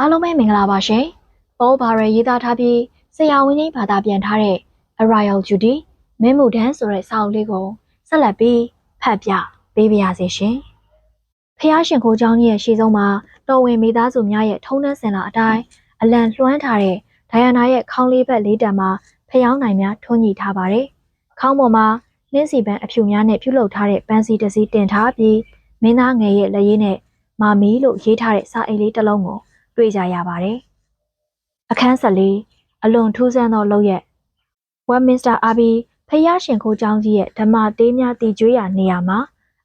အားလုံးပဲမင်္ဂလာပါရှင်။ဘောဘာရရေးသားထားပြီးဆရာဝန်ကြီးဘာသာပြန်ထားတဲ့ A Royal Judy မင်းမှုဒန်းဆိုတဲ့စာအုပ်လေးကိုဆက်လက်ပြီးဖတ်ပြပေးပါရစေရှင်။ဖះရှင်ကိုကျောင်းကြီးရဲ့ရှေ့ဆုံးမှာတော်ဝင်မိသားစုများရဲ့ထုံးတမ်းစင်လာအတိုင်းအလံလွှမ်းထားတဲ့ဒိုင်ယာနာရဲ့ခေါင်းလေးဘက်လေးတံမှာဖျောင်းနိုင်များထွန်းညှိထားပါတယ်။ခေါင်းပေါ်မှာနှင်းစီပန်းအဖြူများနဲ့ပြုလုပ်ထားတဲ့ပန်းစီတစ်စီးတင်ထားပြီးမင်းသားငယ်ရဲ့လက်ရည်နဲ့မာမီလို့ရေးထားတဲ့စာအိမ်လေးတစ်လုံးကို တွေ့ကြရပါတယ်။အခန်းဆက်လေးအလွန်ထူးဆန်းသောလုပ်ရက်ဝက်မင်စတာအာဘီဖျားရှင်ခိုးကျောင်းကြီးရဲ့ဓမ္မသေးများတည်ကျွေးရာနေရာမှာ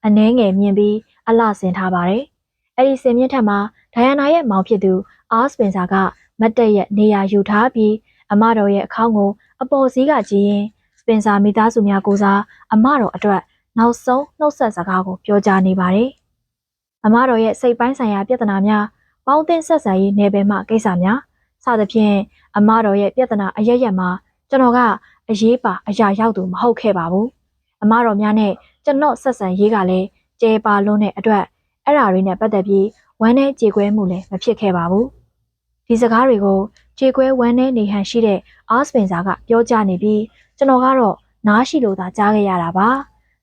အနှဲငယ်မြင်ပြီးအလှဆင်ထားပါတယ်။အဲ့ဒီစင်မြင့်ထက်မှာဒိုင်ယာနာရဲ့မောင်ဖြစ်သူအာစပင်ဆာကမတ်တက်ရဲ့နေရာယူထားပြီးအမတော်ရဲ့အခေါင်းကိုအပေါ်စီးကကြည့်ရင်စပင်ဆာမိသားစုများကိုစားအမတော်အတွက်နောက်ဆုံးနှုတ်ဆက်စကားကိုပြောကြားနေပါတယ်။အမတော်ရဲ့စိတ်ပိုင်းဆိုင်ရာပြဿနာများ ပေါင်းသင်းဆက်ဆံရေးနယ်ပယ်မှကိစ္စများစသဖြင့်အမတော်ရဲ့ပြဿနာအရရက်မှာကျွန်တော်ကအရေးပါအရာရောက်သူမဟုတ်ခဲ့ပါဘူးအမတော်များနဲ့ကျွန်တော်ဆက်ဆံရေးကလည်းကျဲပါလွန်းတဲ့အတွက်အဲ့ဓာတွေနဲ့ပတ်သက်ပြီးဝမ်းနဲ့ကြေကွဲမှုလည်းမဖြစ်ခဲ့ပါဘူးဒီစကားတွေကိုကြေကွဲဝမ်းနဲ့နေဟန်ရှိတဲ့အာစပင်စာကပြောကြားနေပြီးကျွန်တော်ကတော့နားရှိလို့သာကြားခဲ့ရတာပါ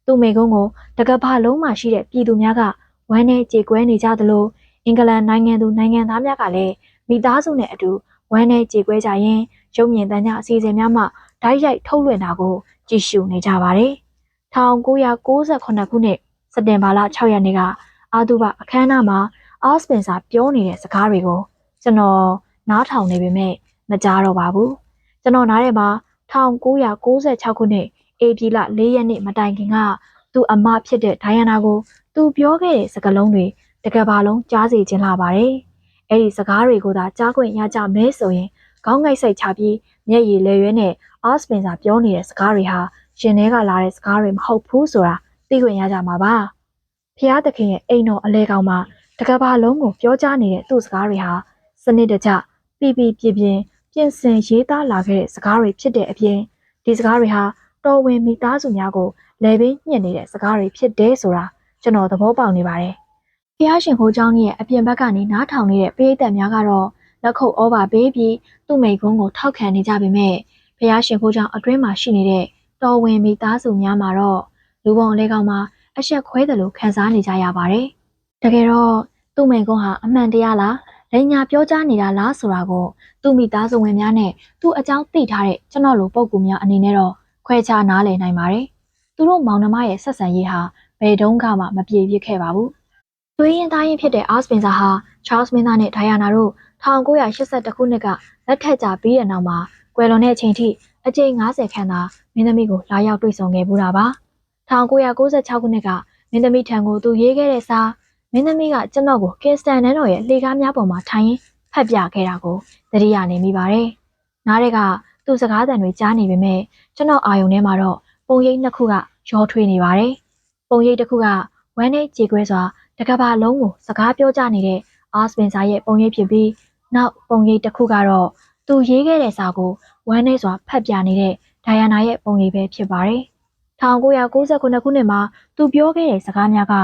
သူ့မိကုန်းကိုတကဘာလုံးမှရှိတဲ့ပြည်သူများကဝမ်းနဲ့ကြေကွဲနေကြသလို အင်္ဂလန်နိုင်ငံသူနိုင်ငံသားများကလည်းမိသားစုနဲ့အတူဝမ်းနဲ့ကြေကွဲကြရင်ရုပ်မြင်သံကြားအစီအစဉ်များမှဓာတ်ရိုက်ထုတ်လွှင့်တာကိုကြည့်ရှုနေကြပါတယ်။1998ခုနှစ်စက်တင်ဘာလ6ရက်နေ့ကအာသူဘအခမ်းအနားမှာအာစပင်စာပြောနေတဲ့စကားတွေကိုကျွန်တော်နားထောင်နေပေမဲ့မကြားတော့ပါဘူး။ကျွန်တော်နားထဲမှာ1996ခုနှစ်ဧပြီလ4ရက်နေ့မတိုင်ခင်ကသူ့အမဖြစ်တဲ့ဒိုင်ယနာကိုသူပြောခဲ့တဲ့စကားလုံးတွေ တကဘာလုံးကြားစီခြင်းလာပါတယ်။အဲ့ဒီစကားတွေကိုသာကြားခွင့်ရကြမဲဆိုရင်ခေါင်းငိုက်စိတ်ချပြီးမျက်ရည်လဲရွဲနဲ့အာစပင်စာပြောနေတဲ့စကားတွေဟာရှင်ထဲကလာတဲ့စကားတွေမဟုတ်ဘူးဆိုတာသိခွင့်ရကြမှာပါ။ဖျားသခင်ရဲ့အိမ်တော်အလဲကောင်မှာတကဘာလုံးကိုပြောကြားနေတဲ့သူ့စကားတွေဟာစနစ်တကျပြပြပြပြပြင်ဆင်ရေးသားလာခဲ့တဲ့စကားတွေဖြစ်တဲ့အပြင်ဒီစကားတွေဟာတော်ဝင်မိသားစုများကိုလဲပင်းညှစ်နေတဲ့စကားတွေဖြစ်တယ်ဆိုတာကျွန်တော်သဘောပေါက်နေပါတယ်။ ဖျားရှင်ခိုးเจ้าကြီးရဲ့အပြင်ဘက်ကနေနားထောင်နေတဲ့ပရိသတ်များကတော့လက်ခုပ်ဩဘာပေးပြီးသူ့မိကုန်းကိုထောက်ခံနေကြပေမဲ့ဖျားရှင်ခိုးเจ้าအတွင်းမှာရှိနေတဲ့တော်ဝင်မိသားစုများမှာတော့လူပုံလေးကောင်မှာအဆက်ခွဲတယ်လို့ခံစားနေကြရပါတယ်။တကယ်တော့သူ့မိကုန်းဟာအမှန်တရားလားလိန်ညာပြောကြားနေတာလားဆိုတာကိုသူ့မိသားစုဝင်များနဲ့သူ့အကြောင်းသိထားတဲ့ကျွန်တော်လိုပုံကူများအနေနဲ့တော့ခွဲခြားနားလည်နိုင်ပါတယ်။သူတို့မောင်နှမရဲ့ဆက်ဆံရေးဟာဘယ်တုန်းကမှမပြေပြစ်ခဲ့ပါဘူး။ သွေးရင်သားရင်ဖြစ်တဲ့အာစပင်ဆာဟာချားစ်မင်းသားနဲ့ဒိုင်ယာနာတို့1982ခုနှစ်ကလက်ထက်ကြပြီးတဲ့နောက်မှာကွယ်လွန်တဲ့အချိန်ထိအကြိမ်90ခန့်သာမင်းသမီးကိုလာရောက်တွေ့ဆုံခဲ့ပူတာပါ1996ခုနှစ်ကမင်းသမီးထံကိုသူရေးခဲ့တဲ့စာမင်းသမီးကကျွန်တော်ကိုကင်စတန်နန်းတော်ရဲ့လှေကားများပေါ်မှာထိုင်ရင်းဖတ်ပြခဲ့တာကိုသတိရနေမိပါတယ်။နားတဲ့ကသူ့စကားသံတွေကြားနေပေမဲ့ကျွန်တော်အာယုံထဲမှာတော့ပုံရိပ်နှစ်ခုကရောထွေးနေပါတယ်။ပုံရိပ်တစ်ခုကဝမ်းနဲ့ကြေကွဲစွာ တကဘာလုံးကိုစကားပြောကြနေတဲ့အာစပင်စာရဲ့ပုံရိပ်ဖြစ်ပြီးနောက်ပုံရိပ်တစ်ခုကတော့သူရေးခဲ့တဲ့စာကိုဝမ်းနဲ့စွာဖတ်ပြနေတဲ့ဒိုင်ယာနာရဲ့ပုံရိပ်ပဲဖြစ်ပါတယ်။1999ခုနှစ်မှာသူပြောခဲ့တဲ့စကားများက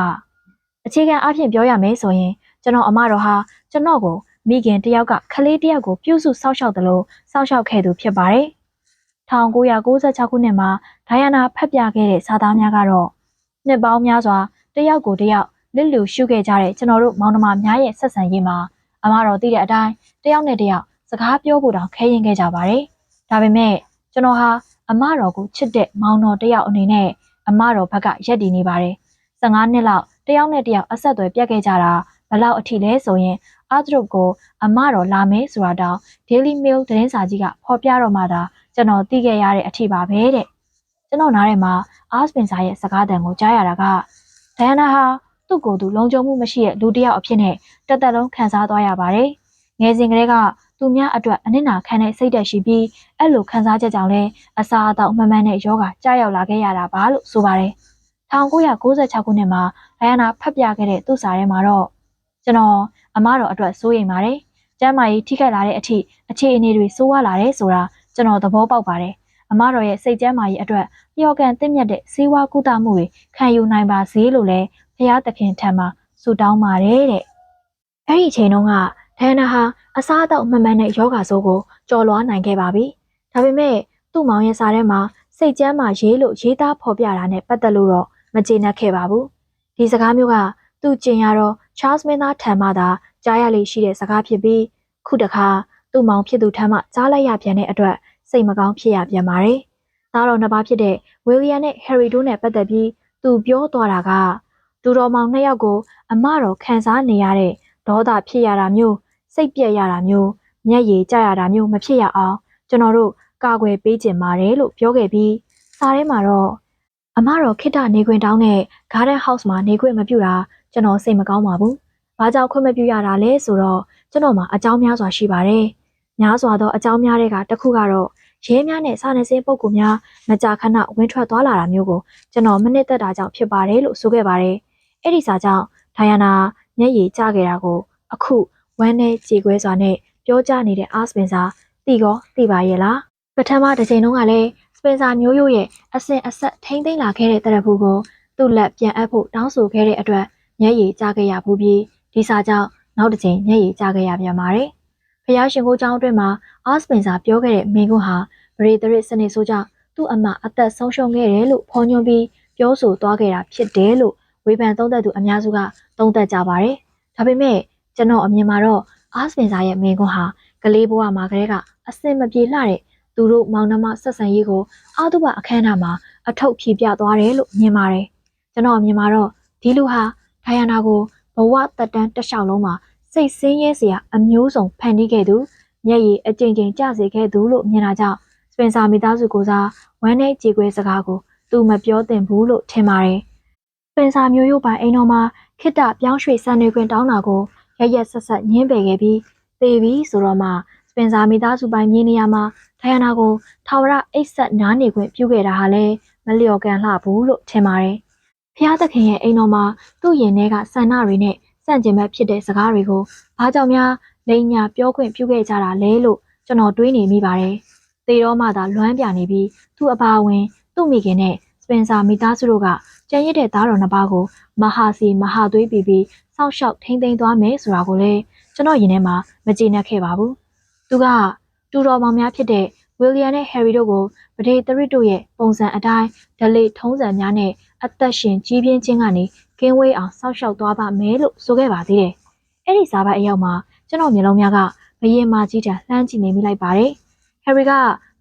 အခြေခံအဖြစ်ပြောရမယ်ဆိုရင်ကျွန်တော်အမတော်ဟာကျွန်တော်ကိုမိခင်တယောက်ကခလေးတယောက်ကိုပြုစုစောက်ရှောက်တယ်လို့စောက်ရှောက်ခဲ့သူဖြစ်ပါတယ်။1996ခုနှစ်မှာဒိုင်ယာနာဖတ်ပြခဲ့တဲ့စာသားများကတော့နှစ်ပေါင်းများစွာတယောက်ကိုတယောက် လစ်လူရှုခဲ့ကြတဲ့ကျွန်တော်တို့မောင်နှမများရဲ့ဆက်ဆံရေးမှာအမတော်သိတဲ့အတိုင်းတယောက်နဲ့တယောက်စကားပြောဖို့တောင်ခဲရင်ခဲ့ကြပါတယ်။ဒါပေမဲ့ကျွန်တော်ဟာအမတော်ကိုချစ်တဲ့မောင်တော်တယောက်အနေနဲ့အမတော်ဘက်ကရက်တည်နေပါတယ်။15နှစ်လောက်တယောက်နဲ့တယောက်အဆက်အသွယ်ပြတ်ခဲ့ကြတာဘလောက်အထိလဲဆိုရင်အာဒရုတ်ကိုအမတော်လာမယ်ဆိုတာတောင် Daily Mail သတင်းစာကြီးကဖော်ပြတော့မှသာကျွန်တော်သိခဲ့ရတဲ့အထိပါပဲတဲ့ကျွန်တော်နားထဲမှာအာစပင်စာရဲ့စကားတန်ကိုကြားရတာကဒိုင်ယာနာဟာ သူ့ကိုယ်သူလုံခြုံမှုမရှိတဲ့လူတစ်ယောက်အဖြစ်နဲ့တသက်လုံးခံစားသွားရပါတယ်ငယ်စဉ်ကလေးကသူများအတွက်အနစ်နာခံတဲ့စိတ်သက်ရှိပြီးအဲ့လိုခံစားချက်ကြောင့်လဲအစာအသောက်မမှန်တဲ့ယောဂကြားရောက်လာခဲ့ရတာပါလို့ဆိုပါတယ်1996ခုနှစ်မှာဒိုင်ယာနာဖတ်ပြခဲ့တဲ့သူ့စာထဲမှာတော့ကျွန်တော်အမတော်အတွက်စိုးရိမ်ပါတယ်။ကျမ်းမာရေးထိခိုက်လာတဲ့အထိအခြေအနေတွေဆိုးဝါးလာတယ်ဆိုတာကျွန်တော်သဘောပေါက်ပါတယ်။အမတော်ရဲ့စိတ်ကျမ်းမာရေးအတွက်လျော်ကန်သင့်မြတ်တဲ့စေဝါကုသမှုတွေခံယူနိုင်ပါစေလို့လည်း ဘုရားသခင်ထံမှာဆုတောင်းပါတယ်တဲ့။အဲ့ဒီအချိန်တုန်းကဒိုင်ယာနာဟာအစားအသောက်မမှန်တဲ့ယောဂါဆိုးကိုကြော်လွှားနိုင်ခဲ့ပါပြီ။ဒါပေမဲ့သူ့မောင်ရဲ့စာထဲမှာစိတ်ကြမ်းမှရေးလို့ရေးသားဖော်ပြတာနဲ့ပတ်သက်လို့တော့မကျေနပ်ခဲ့ပါဘူး။ဒီစကားမျိုးကသူ့ကျင်ရတော့ Charles မင်းသားထံမှသာကြားရလေရှိတဲ့စကားဖြစ်ပြီးခုတခါသူ့မောင်ဖြစ်သူထံမှကြားလိုက်ရပြန်တဲ့အတွက်စိတ်မကောင်းဖြစ်ရပြန်ပါတယ်။သားတော်နှစ်ပါးဖြစ်တဲ့ဝီလီယံနဲ့ဟယ်ရီတို့နဲ့ပတ်သက်ပြီးသူပြောသွားတာက သူတော်မောင်နှစ်ယောက်ကိုအမတော်ခံစားနေရတဲ့ဒေါသဖြစ်ရတာမျိုးစိတ်ပြက်ရတာမျိုးမျက်ရည်ကျရတာမျိုးမဖြစ်ရအောင်ကျွန်တော်တို့ကာကွယ်ပေးကြင်ပါတယ်လို့ပြောခဲ့ပြီးစာထဲမှာတော့အမတော်ခိတ္တနေခွင့်တောင်းတဲ့ Garden House မှာနေခွင့်မပြုတာကျွန်တော်စိတ်မကောင်းပါဘူး။ဘာကြောင့်ခွင့်မပြုရတာလဲဆိုတော့ကျွန်တော်မှာအကြောင်းများစွာရှိပါတယ်။များစွာသောအကြောင်းများတွေကတစ်ခုကတော့ရဲများနဲ့စာနယ်ဇင်းပုဂ္ဂိုလ်များမကြာခဏဝင်ထွက်သွားလာတာမျိုးကိုကျွန်တော်မနစ်သက်တာကြောင့်ဖြစ်ပါတယ်လို့ဆိုခဲ့ပါတယ်။ အဲ့ဒီစာကြောင့်ဒိုင်ယာနာမျက်ရည်ကျခဲ့တာကိုအခုဝမ်းနဲ့ကြေခွဲစွာနဲ့ပြောကြနေတဲ့အာစပင်စာတီကောတီပါရဲ့လားပထမတစ်ချိန်တုန်းကလည်းစပင်စာမျိုးရိုးရဲ့အစင်အဆက်ထိမ့်သိမ့်လာခဲ့တဲ့တရဖူကိုသူ့လက်ပြန်အပ်ဖို့တောင်းဆိုခဲ့တဲ့အတွက်မျက်ရည်ကျခဲ့ရဘူးပြီးဒီစာကြောင့်နောက်တစ်ချိန်မျက်ရည်ကျခဲ့ရပြန်ပါတယ်။ဖျားရှင်ကိုကျောင်းအတွင်းမှာအာစပင်စာပြောခဲ့တဲ့မိကွန်းဟာဗရေတရစ်စနစ်ဆိုးကြောင့်သူ့အမအသက်ဆုံးရှုံးခဲ့တယ်လို့ဖော်ညွှန်းပြီးပြောဆိုသွားခဲ့တာဖြစ်တယ်လို့ ဝေဖန်သုံးသပ်သူအများစုကသုံးသပ်ကြပါတယ်။ဒါပေမဲ့ကျွန်တော်အမြင်မှာတော့အာစပင်စာရဲ့မိကွန်းဟာကလေးဘဝမှာကလေးကအစင်မပြေလှတဲ့သူတို့မောင်နှမဆက်ဆံရေးကိုအာတုဘအခမ်းအနားမှာအထောက်ဖြေပြသွားတယ်လို့မြင်ပါတယ်။ကျွန်တော်အမြင်မှာတော့ဒီလူဟာဒိုင်ယာနာကိုဘဝတက်တန်းတစ်လျှောက်လုံးမှာစိတ်ဆင်းရဲစရာအမျိုးစုံဖန်တီးခဲ့သူမျက်ရည်အကြိမ်ကြိမ်ကျစေခဲ့သူလို့မြင်တာကြောင့်စပင်ဆာမိသားစုကိုစားဝမ်းနဲ့ကြေကွဲစကားကိုသူမပြောသင့်ဘူးလို့ထင်ပါတယ်။စ ပင်ဆာမျိုးရိုးပိုင်အိမ်တော်မှာခိတ္တပြောင်းရွှေ့ဆန်နေခွင့်တောင်းတာကိုရရက်ဆက်ဆက်ညှင်းပယ်ခဲ့ပြီးသေပြီဆိုတော့မှစပင်ဆာမိသားစုပိုင်မြေနေရာမှာဒိုင်ယာနာကိုထာဝရအိတ်ဆက်နားနေခွင့်ပြုခဲ့တာဟာလည်းမလျော်ကန်လှဘူးလို့ထင်ပါတယ်။ဖျားသခင်ရဲ့အိမ်တော်မှာသူ့ရင်ထဲကဆန္ဒတွေနဲ့စန့်ကျင်ဘက်ဖြစ်တဲ့စကားတွေကိုဘာကြောင့်များလိန်ညာပြောခွင့်ပြုခဲ့ကြတာလဲလို့ကျွန်တော်တွေးနေမိပါတယ်။သေတော့မှသာလွမ်းပြနေပြီးသူ့အပါဝင် သူ့မိခင်နဲ့စပင်ဆာမိသားစုတို့က ကြံရစ်တဲ့သားတော်နှစ်ပါးကိုမဟာစီမဟာသွေးပြီးပြီးစောက်ရှောက်ထိမ့်သိမ်းသွားမယ်ဆိုတာကိုလည်းကျွန်တော်ရင်ထဲမှာမကျေနပ်ခဲ့ပါဘူး။သူကတူတော်မောင်များဖြစ်တဲ့ဝီလီယံနဲ့ဟယ်ရီတို့ကိုဗဒေသရစ်တို့ရဲ့ပုံစံအတိုင်းဒလေထုံးစံများနဲ့အသက်ရှင်ကြီးပြင်းခြင်းကနေကင်းဝေးအောင်စောက်ရှောက်သွားပါမယ်လို့ဆိုခဲ့ပါသေးတယ်။အဲ့ဒီစာပိုက်အရောက်မှာကျွန်တော်မျိုးလုံးများကဘရင်မာကြီးတံလှမ်းကြည့်နေမိလိုက်ပါတယ်။ဟယ်ရီက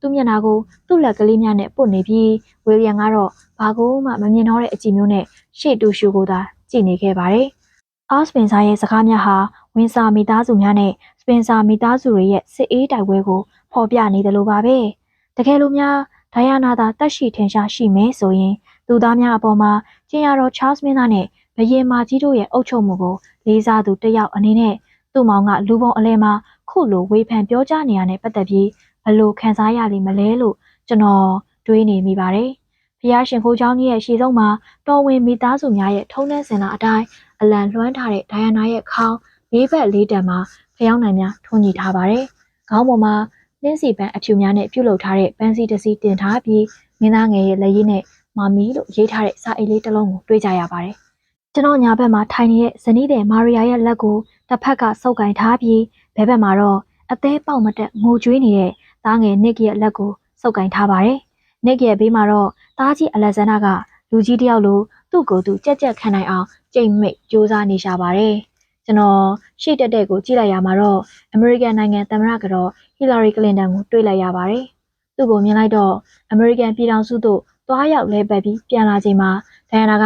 သူ့မျက်နှာကိုသူ့လက်ကလေးများနဲ့ပုတ်နေပြီးဝီလီယံကတော့ဘာကိုမှမမြင်တော့တဲ့အကြည့်မျိုးနဲ့ရှေ့တူရှူကိုသာကြည့်နေခဲ့ပါတယ်။အော့စပင်ဆာရဲ့စကားများဟာဝင်းစာမိသားစုများနဲ့စပင်ဆာမိသားစုတွေရဲ့စစ်အေးတိုက်ပွဲကိုဖော်ပြနေတယ်လို့ပါပဲ။တကယ်လို့များဒိုင်ယာနာသာတက်ရှိထင်ရှားရှိမယ်ဆိုရင်သူသားများအပေါ်မှာကျင်ရတော်ချားစ်မင်းသားနဲ့ဘယင်မာကြီးတို့ရဲ့အုပ်ချုပ်မှုကိုလေးစားသူတယောက်အနေနဲ့သူ့မောင်ကလူပုံအလဲမှာခုလိုဝေဖန်ပြောကြားနေရတဲ့ပတ်သက်ပြီး ဘလို့ခံစားရလိမ့်မလဲလို့ကျွန်တော်တွေးနေမိပါတယ်။ဖျားရှင်ခိုးเจ้าကြီးရဲ့ရှေ့ဆုံးမှာတော်ဝင်မိသားစုများရဲ့ထုံးနှန်းစင်လာအတိုင်းအလံလွှမ်းထားတဲ့ဒိုင်ယာနာရဲ့ခေါင်းလေးဘက်လေးတံမှာဖျောင်းနိုင်များထွန်းကြည့်ထားပါတယ်။ခေါင်းပေါ်မှာနှင်းစီပန်းအဖြူများနဲ့ပြုတ်လုထားတဲ့ပန်းစီတစ်စီးတင်ထားပြီးမင်းသားငယ်ရဲ့လက်ရည်နဲ့မာမီလို့ရေးထားတဲ့စာအိတ်လေးတစ်လုံးကိုတွေ့ကြရပါတယ်။ကျွန်တော်ညာဘက်မှာထိုင်နေတဲ့ဇနီးတဲ့မာရီယာရဲ့လက်ကိုတစ်ဖက်ကဆုပ်ကင်ထားပြီးဘဲဘက်မှာတော့အသေးပေါက်မတက်ငိုကြွေးနေတဲ့ သားငယ်နစ်ရဲ့လက်ကိုဆုပ်ကင်ထားပါတယ်။နစ်ရဲ့ဘေးမှာတော့သားကြီးအလက်ဇန္ဒာကလူကြီးတယောက်လိုသူ့ကိုယ်သူကြက်ကြက်ခံနိုင်အောင်ကြိတ်မိတ်စူးစမ်းနေရှာပါတယ်။ကျွန်တော်ရှေ့တက်တဲ့ကိုကြည့်လိုက်ရမှာတော့အမေရိကန်နိုင်ငံသမ္မတကတော့ဟီလာရီကလင်တန်ကိုတွေ့လိုက်ရပါတယ်။သူ့ကိုမြင်လိုက်တော့အမေရိကန်ပြည်ထောင်စုသို့သွားရောက်လဲပတ်ပြီးပြန်လာချိန်မှာဒိုင်ယာနာက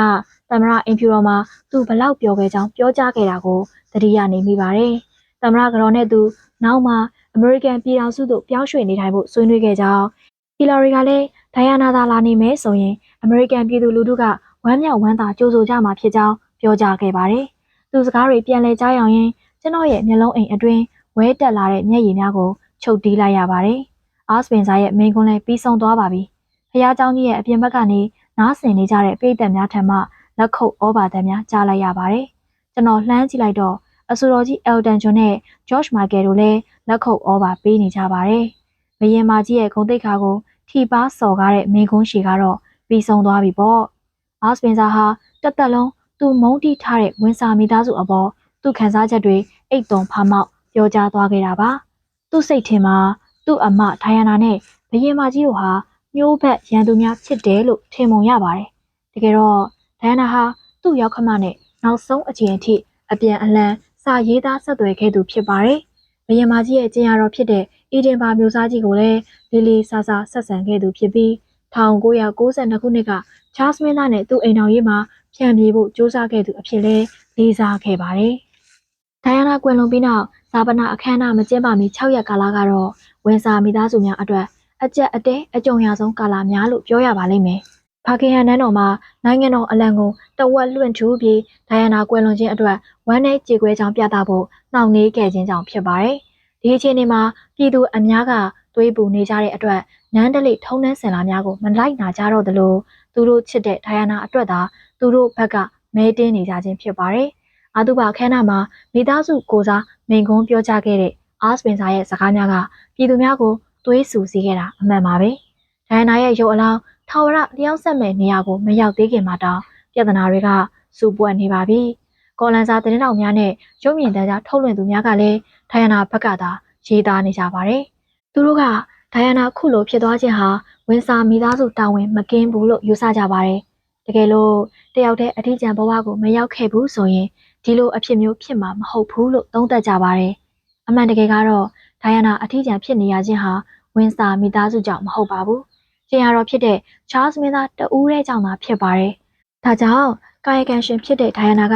သမ္မတအင်ဖြူတော်မှာသူဘလောက်ပြောခဲ့ကြောင်းပြောကြားခဲ့တာကိုသတိရနေမိပါတယ်။သမ္မတကတော်နဲ့သူနောက်မှာအ မေရိကန်ပြည်ထောင်စုသို့ပြောင်းရွှေ့နေထိုင်ဖို့ဆွေးနွေးခဲ့ကြောင်းဟီလာရီကလည်းဒိုင်ယာနာသာလာနေမယ်ဆိုရင်အမေရိကန်ပြည်သူလူထုကဝမ်းမြောက်ဝမ်းသာကြိုဆိုကြမှာဖြစ်ကြောင်းပြောကြားခဲ့ပါတယ်။သူစကားတွေပြန်လဲကြားရောက်ရင်ကျွန်တော်ရဲ့မျက်လုံးအိမ်အတွင်းဝဲတက်လာတဲ့မျက်ရည်များကိုချုပ်တီးလိုက်ရပါတယ်။အာစပင်စာရဲ့မိန်ကွန်းလည်းပြီးဆုံးသွားပါပြီ။ဖះเจ้าကြီးရဲ့အပြင်ဘက်ကနေနားဆင်နေကြတဲ့ပိတ်သက်များထံမှလက်ခုပ်ဩဘာသံများကြားလိုက်ရပါတယ်။ကျွန်တော်လှမ်းကြည့်လိုက်တော့ အဆိုတော်ကြီးအယ်တန်ဂျွန်နဲ့ဂျော့ချ်မိုက်ကယ်တို့လည်းလက်ခုပ်ဩဘာပေးနေကြပါတယ်။ဘယင်မာကြီးရဲ့ဂုံတိတ်ခါကိုထီပါစော်ကားတဲ့မိန်ကွန်းရှည်ကတော့ပြီးဆုံးသွားပြီပေါ့။အာစပင်စာဟာတက်တက်လုံးသူမုံတီးထားတဲ့ဝင်စာမိသားစုအပေါ်သူခံစားချက်တွေအိတ်တုံဖာမောက်ပြောကြားသွားခဲ့တာပါသူ့စိတ်ထင်မှာသူ့အမဒိုင်ယာနာနဲ့ဘယင်မကြီးတို့ဟာမျိုးဘက်ရန်သူများဖြစ်တယ်လို့ထင်ပုံရပါတယ်တကယ်တော့ဒိုင်ယာနာဟာသူ့ရောက်ခမနဲ့နောက်ဆုံးအချိန်အထိအပြန်အလှန် စာရေးသားဆက်သွယ်ခဲ့သူဖြစ်ပါတယ်ဘယင်မကြီးရဲ့ကျင်ရတော်ဖြစ်တဲ့ အီဒင်ဘာမျိုးစားကြီးကိုလည်းလေးလေးစားစားဆက်ဆံခဲ့သူဖြစ်ပြီး1992ခုနှစ်ကချားစ်မင်းသားနဲ့သူ့အိမ်တော်ရေးမှာဖြန့်ပြေးဖို့ကြိုးစားခဲ့သူအဖြစ်လဲလေးစားခဲ့ပါတယ်။ဒိုင်ယာနာကွယ်လွန်ပြီးနောက်ဇာပနာအခမ်းအနားမကျင်းပမီ6ရက်ကာလကတော့ဝန်စာမိသားစုများအတွက်အကြက်အတဲအကြုံရဆုံးကာလများလို့ပြောရပါလိမ့်မယ်။ ဖာကင်ဟန်နန်းတော်မှာနိုင်ငံတော်အလံကိုတဝက်လွှင့်ထူပြီးဒိုင်ယာနာကွယ်လွန်ခြင်းအတွက်ဝမ်းနည်းကြေကွဲကြောင်းပြသဖို့နှောင့်နှေးခဲ့ခြင်းကြောင့်ဖြစ်ပါတယ်။ဒီအခြေအနေမှာပြည်သူအများကသွေးပူနေကြတဲ့အတွက်နန်းတလိထုံးနှန်းစင်လာများကိုမလိုက်နာကြတော့သလိုသူတို့ချစ်တဲ့ဒိုင်ယာနာအတွက်သာသူတို့ဘက်ကမဲတင်းနေကြခြင်းဖြစ်ပါတယ်။အာတုဘခန်းနာမှာမိသားစုကိုစားမိန်ကုန်းပြောကြားခဲ့တဲ့အာစပင်စာရဲ့စကားများကပြည်သူများကိုသွေးဆူစေခဲ့တာအမှန်ပါပဲ။ဒိုင်ယာနာရဲ့ရုပ်အလောင်း ထာဝရလျောင်းဆက်မဲ့နေရာကိုမရောက်သေးခင်မှာတောင်ပြဿနာတွေကစူပွက်နေပါပြီ။ကော်လန်စာသတင်းတော်များနဲ့ရုပ်မြင်သံကြားထုတ်လွှင့်သူများကလည်းဒိုင်ယာနာဘက်ကသာရေးသားနေကြပါတယ်။သူတို့ကဒိုင်ယာနာခုလိုဖြစ်သွားခြင်းဟာဝန်စာမိသားစုတာဝန်မကင်းဘူးလို့ယူဆကြပါတယ်။တကယ်လို့တယောက်တည်းအထီးကျန်ဘဝကိုမရောက်ခဲ့ဘူးဆိုရင်ဒီလိုအဖြစ်မျိုးဖြစ်မှာမဟုတ်ဘူးလို့သုံးသပ်ကြပါတယ်။အမှန်တကယ်ကတော့ဒိုင်ယာနာအထီးကျန်ဖြစ်နေရခြင်းဟာဝန်စာမိသားစုကြောင့်မဟုတ်ပါဘူး။ ကျင်ရတော်ဖြစ်တဲ့ချားစ်မင်းသားတဦးရဲ့ကြောင့်သာဖြစ်ပါတယ်။ဒါကြောင့်ကာယကံရှင်ဖြစ်တဲ့ဒိုင်ယာနာက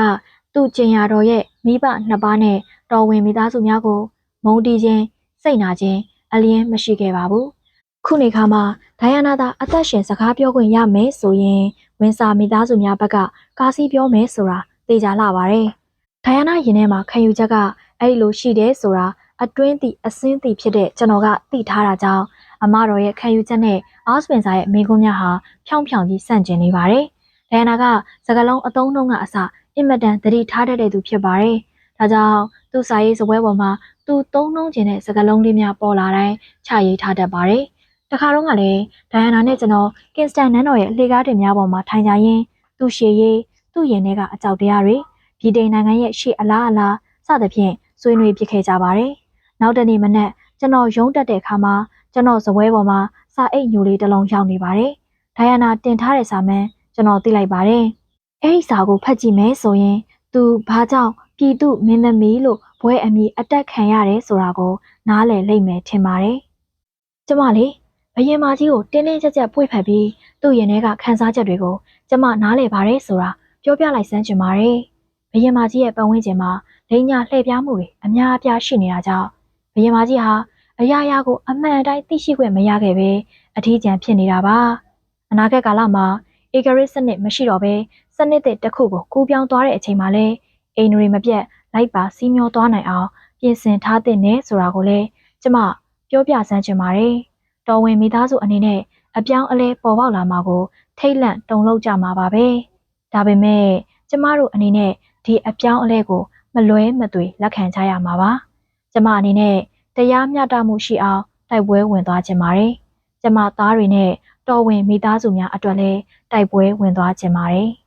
သူ့ကျင်ရတော်ရဲ့မိဘနှစ်ပါးနဲ့တော်ဝင်မိသားစုများကို မုန်းတီးခြင်းစိတ်နာခြင်းအလျင်းမရှိခဲ့ပါဘူး။ခုနေခါမှာဒိုင်ယာနာသာအသက်ရှင်စကားပြောခွင့်ရမယ်ဆိုရင်ဝန်စာမိသားစုများဘက်ကကာစီပြောမယ်ဆိုတာသိကြလာပါတယ်။ဒိုင်ယာနာရင်ထဲမှာခံယူချက်ကအဲ့ဒီလိုရှိတယ်ဆိုတာအတွင်းသည့်အစင်းသည့်ဖြစ်တဲ့ကျွန်တော်ကသိထားတာကြောင့် အမတော်ရဲ့ခံယူချက်နဲ့အာစပင်စာရဲ့မိကုံးများဟာဖြောင်းဖြောင်းကြီးဆန့်ကျင်နေပါတယ်။ဒိုင်ယာနာကစကလုံးအသုံးနှုန်းကအစအင်မတန်သတိထားတတ်တဲ့သူဖြစ်ပါတယ်။ဒါကြောင့်သူ့စာရေးစပွဲပေါ်မှာသူသုံးနှုန်းခြင်းတဲ့စကားလုံးလေးများပေါ်လာတိုင်းချရေးထားတတ်ပါတယ်။တခါတော့ကလည်းဒိုင်ယာနာနဲ့ကျွန်တော်ကင်စတန်နန်းတော်ရဲ့လေကားတင်များပေါ်မှာထိုင်ကြရင်းသူ့ရှေ့ရေးသူ့ရင်ထဲကအကြောက်တရားတွေပြည်တိန်နိုင်ငံရဲ့ရှေ့အလားအလားစသဖြင့်ဆွေးနွေးပြခဲ့ကြပါတယ်။နောက်တနေ့မနက်ကျွန်တော်ရုံးတက်တဲ့အခါမှာ ကျွန်တော်ဇပွဲပေါ်မှာစာအိတ်ညိုလေးတစ်လုံးရောက်နေပါတယ်။ဒိုင်ယာနာတင်ထားတဲ့စာမှန်းကျွန်တော်သိလိုက်ပါတယ်။အဲဒီစာကိုဖတ်ကြည့်မယ်ဆိုရင်သူဘာကြောင့်ပြည်သူမင်းသမီးလို့ဘွဲအမည်အတက်ခံရတယ်ဆိုတာကိုနားလည်လိမ့်မယ်ထင်ပါတယ်။ကျမလေဘယင်မကြီးကိုတင်းတင်းကြပ်ကြပ်ပွေဖက်ပြီးသူ့ရင်ထဲကခန်းစားချက်တွေကိုကျမနားလည်ပါတယ်ဆိုတာပြောပြလိုက်စမ်းချင်ပါတယ်။ဘယင်မကြီးရဲ့ပတ်ဝန်းကျင်မှာလိန်ညာလှည့်ပြားမှုတွေအများအပြားရှိနေတာကြောင့်ဘယင်မကြီးဟာ အရာရာကိုအမှန်တိုင်းသိရှိခွင့်မရခဲ့ပဲအထီးကျန်ဖြစ်နေတာပါ။အနာဂတ်ကာလမှာဧကရစ်စနစ်မရှိတော့ဘဲစနစ်သစ်တစ်ခုကိုကူးပြောင်းသွားတဲ့အချိန်မှာလဲအိမ်တွေမပြတ်လိုက်ပါစီးမျောသွားနိုင်အောင်ပြင်ဆင်ထားတဲ့နဲ့ဆိုတာကိုလည်းကျမပြောပြစမ်းချင်ပါတယ်။တော်ဝင်မိသားစုအနေနဲ့အပြောင်းအလဲပေါ်ပေါက်လာမှာကိုထိတ်လန့်တုန်လှုပ်ကြမှာပါပဲ။ဒါပေမဲ့ကျမတို့အနေနဲ့ဒီအပြောင်းအလဲကိုမလွဲမသွေလက်ခံကြရမှာပါ။ကျမအနေနဲ့ တရားမျှတမှုရှိအောင်တိုက်ပွဲဝင်သွားခြင်းပါတယ်။ကျမသားတွေနဲ့တော်ဝင်မိသားစုများအတွက်လည်းတိုက်ပွဲဝင်သွားခြင်းပါတယ်။